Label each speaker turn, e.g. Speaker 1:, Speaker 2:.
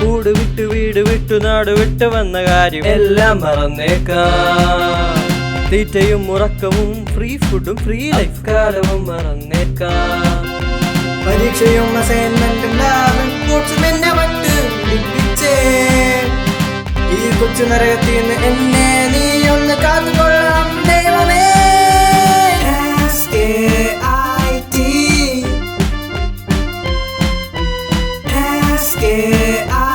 Speaker 1: കൂട് വിട്ടു വീട് വിട്ടു നാട് വിട്ടു വന്ന കാര്യം എല്ലാം മറന്നേക്കാം. തീറ്റയും ഉറക്കവും ഫ്രീ ഫുഡും ഫ്രീ ലൈഫ് കാലവും മറന്നേക്കാം.
Speaker 2: പരീക്ഷയും അസൈൻമെന്റും ലാബും എന്നെ വട്ട് പിടിപ്പിച്ചേ. ഈ കൊച്ചു നരകത്തിൽ നിന്ന് എന്നെ നീ ഒന്ന് കാത്തുകൊള്ളാം ദൈവമേ. I